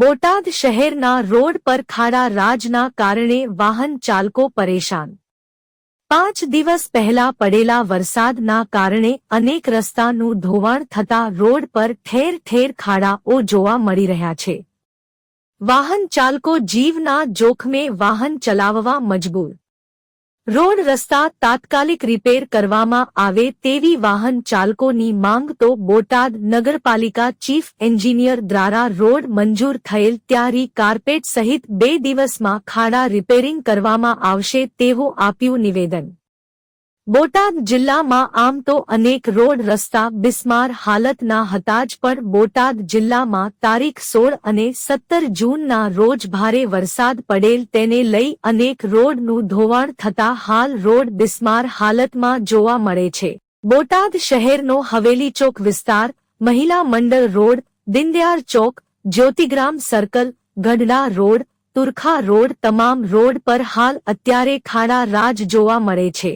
બોટાદ શહેરના રોડ પર ખાડા રાજના કારણે વાહન ચાલકો પરેશાન. પાંચ દિવસ પહેલા પડેલા વરસાદના કારણે અનેક રસ્તાનું ધોવાણ થતા રોડ પર ઠેર ઠેર ખાડાઓ જોવા મળી રહ્યા છે. વાહન ચાલકો જીવના જોખમે વાહન ચલાવવા મજબૂર. રોડ રસ્તા તાત્કાલિક રિપેર કરવામાં આવે તેવી વાહન ચાલકોની માંગ તો બોટાદ નગરપાલિકા ચીફ એન્જિનિયર દ્વારા રોડ મંજૂર થયેલ ત્યારી કાર્પેટ સહિત બે દિવસમાં ખાડા રિપેરિંગ કરવામાં આવશે તેવું આપ્યું નિવેદન. બોટાદ જિલ્લામાં આમ તો અનેક રોડ રસ્તા બિસ્માર હાલતના હતા જ પણ બોટાદ જિલ્લામાં તારીખ સોળ અને સત્તર જૂનના રોજ ભારે વરસાદ પડેલ તેને લઈ અનેક રોડનું ધોવાણ થતા હાલ રોડ બિસ્માર હાલતમાં જોવા મળે છે. બોટાદ શહેરનો હવેલી ચોક વિસ્તાર, Mahila Mandal road, Dindayar Chowk, Jyotigram circle, Gadhada road, Turkha road તમામ રોડ પર હાલ અત્યારે ખાડા રાજ જોવા મળે છે.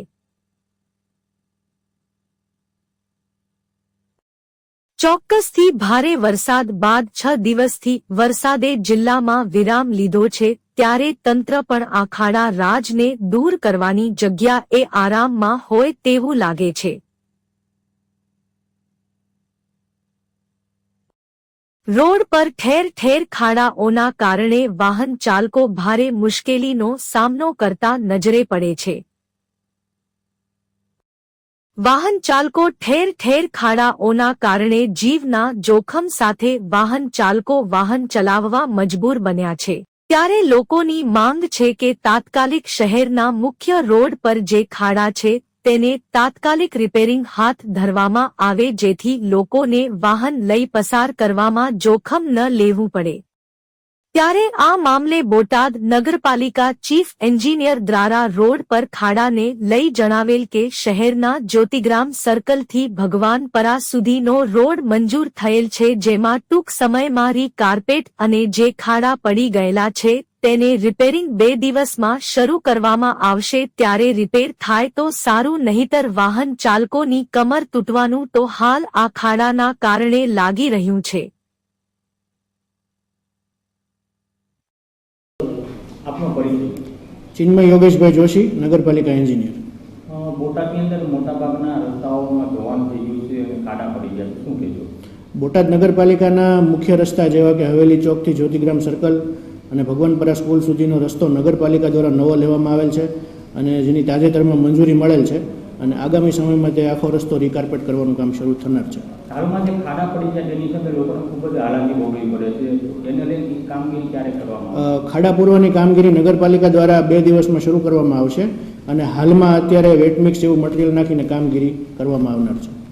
ચોક્કસથી ભારે વરસાદ બાદ છ દિવસથી વરસાદે જિલ્લામાં વિરામ લીધો છે, ત્યારે તંત્ર પણ આ ખાડા રાજને દૂર કરવાની જગ્યા એ આરામમાં હોય તેવું લાગે છે. રોડ પર ઠેર ઠેર ખાડાઓના કારણે વાહન ચાલકો ભારે મુશ્કેલીનો સામનો કરતા નજરે પડે છે. વાહન ચાલકો ઠેર ઠેર ખાડાઓના કારણે જીવના જોખમ સાથે વાહન ચાલકો વાહન ચલાવવા મજબૂર બન્યા છે. ત્યારે લોકોની માંગ છે કે તાત્કાલિક શહેરના મુખ્ય રોડ પર જે ખાડા છે, તેને તાત્કાલિક રિપેરિંગ હાથ ધરવામાં આવે જેથી લોકોને વાહન લઈ પસાર કરવામાં જોખમ ન લેવું પડે. ત્યારે આ મામલે બોટાદ નગરપાલિકા ચીફ એન્જિનિયર દ્વારા રોડ પર ખાડાને લઈ જણાવેલ કે શહેરના જ્યોતિગ્રામ સર્કલથી ભગવાનપરા સુધીનો રોડ મંજૂર થયેલ છે જેમાં ટૂંક સમયમાં રી કાર્પેટ અને જે ખાડા પડી ગયેલા છે તેને રિપેરિંગ બે દિવસમાં શરૂ કરવામાં આવશે ત્યારે રિપેર થાય તો સારું નહીતર વાહન ચાલકોની કમર તૂટવાનું તો હાલ આ ખાડાના કારણે લાગી રહ્યું છે. આપનો પરિચય. ચિન્મય યોગેશભાઈ જોશી નગરપાલિકા એન્જિનિયર. બોટાદની અંદર મોટાભાગના રસ્તાઓમાં ધોવાણ થઈ ગયું છે અને ખાડા પડી ગયા શું કહેજો બોટાદ નગરપાલિકાના મુખ્ય રસ્તા જેવા કે હવેલી ચોકથી જ્યોતિગ્રામ સર્કલ અને ભગવાનપરા સ્કૂલ સુધીનો રસ્તો નગરપાલિકા દ્વારા નવો લેવામાં આવેલ છે અને જેની તાજેતરમાં મંજૂરી મળેલ છે. અને આગામી સમયમાં તે આખો રસ્તો રિકાર્પેટ કરવાનું કામ શરૂ થનાર છે. હાલમાં જે ખાડા પડી ગયા તેની સાથે લોકોને ખૂબ જ હાલાકી ભોગવી પડે છે. એને લઈને કામગીરી ક્યારે કરવામાં ખાડા પૂરવાની કામગીરી નગરપાલિકા દ્વારા બે દિવસમાં શરૂ કરવામાં આવશે અને હાલમાં અત્યારે વેટ મિક્સ એવું મટીરિયલ નાખીને કામગીરી કરવામાં આવનાર છે.